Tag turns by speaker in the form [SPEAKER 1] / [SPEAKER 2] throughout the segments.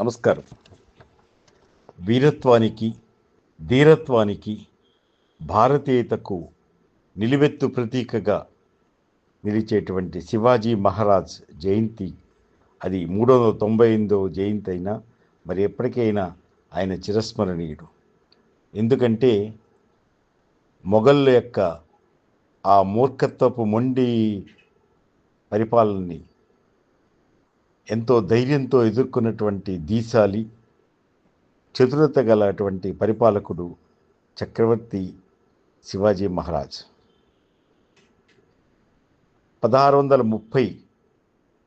[SPEAKER 1] నమస్కారం. వీరత్వానికి ధీరత్వానికి భారతీయతకు నిలువెత్తు ప్రతీకగా నిలిచేటువంటి శివాజీ మహారాజ్ జయంతి అది మూడు వందల తొంభై ఎనిమిదవ జయంతి అయినా మరి ఎప్పటికైనా ఆయన చిరస్మరణీయుడు. ఎందుకంటే మొఘళ్ళ యొక్క ఆ మూర్ఖత్వపు మొండి పరిపాలనని ఎంతో ధైర్యంతో ఎదుర్కొన్నటువంటి దీశాలి చతురత గలటువంటి పరిపాలకుడు చక్రవర్తి శివాజీ మహారాజ్. పదహారు వందల ముప్పై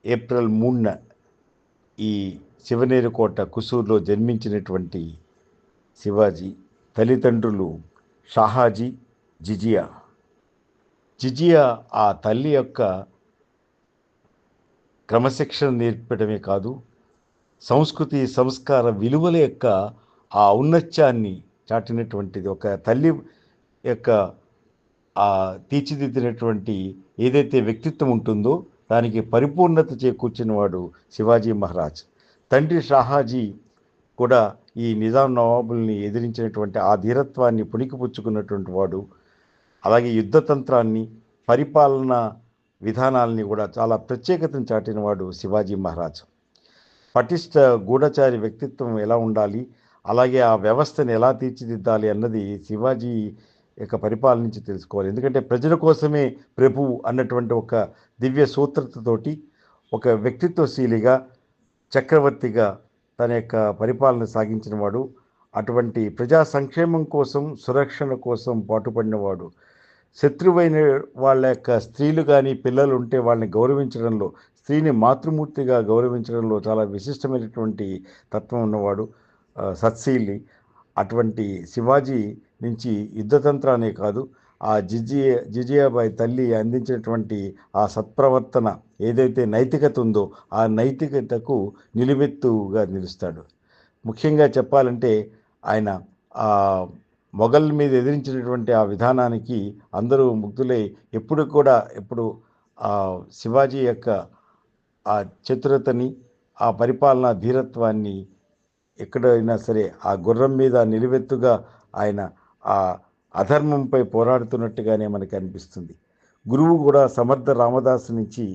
[SPEAKER 1] ఏప్రిల్ మూడున ఈ శివనేరుకోట కుసూరులో జన్మించినటువంటి శివాజీ తల్లిదండ్రులు షాహాజీ జిజియా. జిజియా ఆ తల్లి యొక్క క్రమశిక్షణ నేర్పడమే కాదు సంస్కృతి సంస్కార విలువల యొక్క ఆ ఔన్నత్యాన్ని చాటినటువంటిది ఒక తల్లి యొక్క ఆ తీర్చిదిద్దినటువంటి ఏదైతే వ్యక్తిత్వం ఉంటుందో దానికి పరిపూర్ణత చేకూర్చినవాడు శివాజీ మహారాజ్. తండ్రి షాహాజీ కూడా ఈ నిజాం నవాబుల్ని ఎదిరించినటువంటి ఆ ధీరత్వాన్ని పుణికిపుచ్చుకున్నటువంటి వాడు. అలాగే యుద్ధతంత్రాన్ని పరిపాలన విధానాలని కూడా చాలా ప్రత్యేకతను చాటినవాడు శివాజీ మహారాజ్. పటిష్ట గూఢచారి వ్యక్తిత్వం ఎలా ఉండాలి అలాగే ఆ వ్యవస్థను ఎలా తీర్చిదిద్దాలి అన్నది శివాజీ యొక్క పరిపాలన నుంచి తెలుసుకోవాలి. ఎందుకంటే ప్రజల కోసమే ప్రభు అన్నటువంటి ఒక దివ్య సూత్రతతోటి ఒక వ్యక్తిత్వశీలిగా చక్రవర్తిగా తన యొక్క పరిపాలన సాగించినవాడు అటువంటి ప్రజా సంక్షేమం కోసం సురక్షణ కోసం పాటుపడినవాడు శత్రువైన వాళ్ళ యొక్క స్త్రీలు కానీ పిల్లలు ఉంటే వాళ్ళని గౌరవించడంలో స్త్రీని మాతృమూర్తిగా గౌరవించడంలో చాలా విశిష్టమైనటువంటి తత్వం ఉన్నవాడు సత్శీలి. అటువంటి శివాజీ నుంచి యుద్ధతంత్రానే కాదు ఆ జిజియ జిజియాబాయి తల్లి అందించినటువంటి ఆ సత్ప్రవర్తన ఏదైతే నైతికత ఉందో ఆ నైతికతకు నిలువెత్తుగా నిలుస్తాడు. ముఖ్యంగా చెప్పాలంటే ఆయన మొఘల్ మీద ఎదిరించినటువంటి ఆ విధానానికి అందరూ ముగ్ధులై ఎప్పుడు కూడా ఎప్పుడు ఆ శివాజీ యొక్క ఆ చతురతని ఆ పరిపాలనా ధీరత్వాన్ని ఎక్కడైనా సరే ఆ గుర్రం మీద నిలువెత్తుగా ఆయన ఆ అధర్మంపై పోరాడుతున్నట్టుగానే మనకి అనిపిస్తుంది. గురువు కూడా సమర్థ రామదాసు నుంచి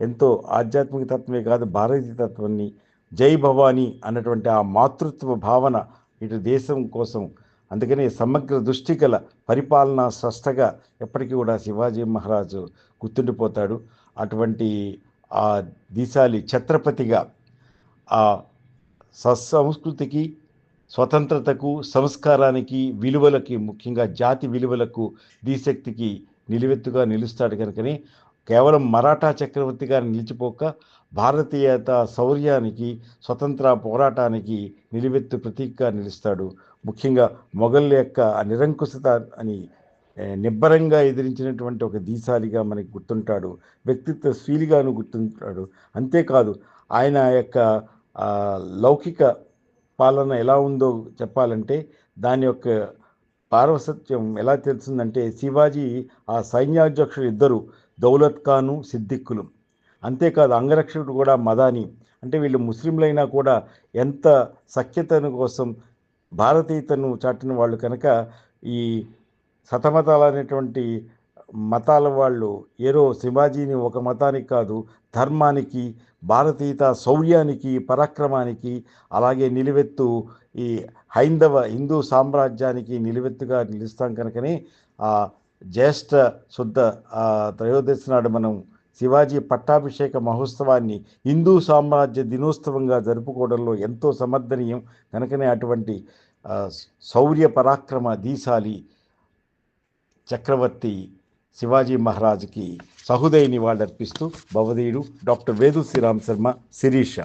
[SPEAKER 1] ఎంతో ఆధ్యాత్మిక తత్వమే కాదు భారతీయ తత్వాన్ని జై భవానీ అన్నటువంటి ఆ మాతృత్వ భావన ఇటు దేశం కోసం అందుకని సమగ్ర దృష్టి గల పరిపాలనా స్రష్టగా ఎప్పటికీ కూడా శివాజీ మహారాజు గుర్తుండిపోతాడు. అటువంటి ఆ దీశాలి ఛత్రపతిగా ఆ సంస్కృతికి స్వతంత్రతకు సంస్కారానికి విలువలకి ముఖ్యంగా జాతి విలువలకు దీశక్తికి నిలువెత్తుగా నిలుస్తాడు కనుకనే కేవలం మరాఠా చక్రవర్తిగా నిలిచిపోక భారతీయత శౌర్యానికి స్వతంత్ర పోరాటానికి నిలువెత్తు ప్రతీకగా నిలుస్తాడు. ముఖ్యంగా మొఘల్ యొక్క నిరంకుశత అని నిబ్బరంగా ఎదిరించినటువంటి ఒక దీశాలిగా మనకి గుర్తుంటాడు. వ్యక్తిత్వ స్వీలిగాను గుర్తుంటాడు. అంతేకాదు ఆయన యొక్క లౌకిక పాలన ఎలా ఉందో చెప్పాలంటే దాని యొక్క పార్వసత్యం ఎలా తెలిసిందంటే శివాజీ ఆ సైన్యాధ్యక్షులు ఇద్దరు దౌలత్ ఖాను సిద్దిక్కులు. అంతేకాదు అంగరక్షకుడు కూడా మదాని. అంటే వీళ్ళు ముస్లింలైనా కూడా ఎంత సఖ్యతను కోసం భారతీయతను చాటిన వాళ్ళు కనుక ఈ సతమతాలు అనేటువంటి మతాల వాళ్ళు ఏరో శివాజీని ఒక మతానికి కాదు ధర్మానికి భారతీయత శౌర్యానికి పరాక్రమానికి అలాగే నిలువెత్తు ఈ హైందవ హిందూ సామ్రాజ్యానికి నిలువెత్తుగా నిలుస్తాం కనుకనే ఆ జ్యేష్ఠ శుద్ధ త్రయోదశి నాడు మనం శివాజీ పట్టాభిషేక మహోత్సవాన్ని హిందూ సామ్రాజ్య దినోత్సవంగా జరుపుకోవడంలో ఎంతో సమర్థనీయం కనుకనే అటువంటి శౌర్య పరాక్రమ దీశాలి చక్రవర్తి శివాజీ మహారాజ్కి సహృదయ నివాళులర్పిస్తూ భవదీయుడు డాక్టర్ వేదు శ్రీరామ్ శర్మ శిరీష.